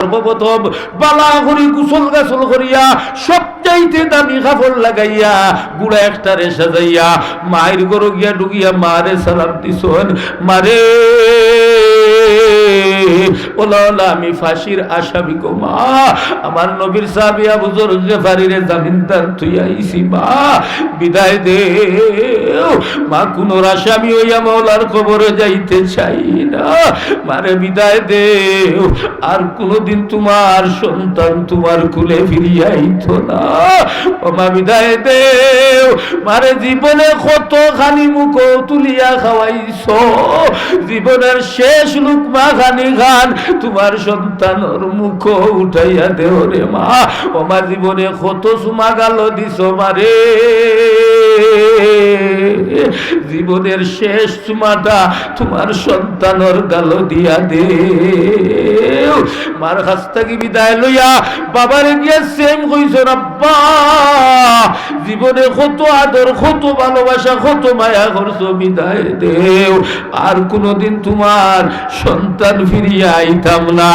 সর্বপ্রথম বালা করি গুসল গাছল করিয়া সবচাইতে দামি কাপড় লাগাইয়া গুড়া একটা রে সাজাইয়া মায়ের গরু গিয়া ডুগিয়া মারে সালাম দিছন মারে আসামি মা। মা। বিদায় মা, কোন যাইতে চাই না। মারে বিদায় দে। আর কোনদিন তোমার সন্তান তোমার কুলে ফিরিয়াইত না। মা বিদায় দে। মারে জীবনে কত খানি মুখ তুলিয়া খাওয়াইছ। জীবনের শেষ লুকমা খানি খান তোমার সন্তানের মুখ উঠাইয়া দেও রে মা। আমার জীবনে কত সুমা গাল দিছ মারে। জীবনের শেষ চুমাটা তোমার সন্তানের গাল দিয়া দে। মার থেকে বিদায় লইয়া বাবারে গিয়া সেম কইছ, রাব্বা জীবনে কত আদর, কত ভালোবাসা, কত মায়া করছ বিদায় দেও। আর কোনোদিন তোমার সন্তান ফিরিয়া আইতাম না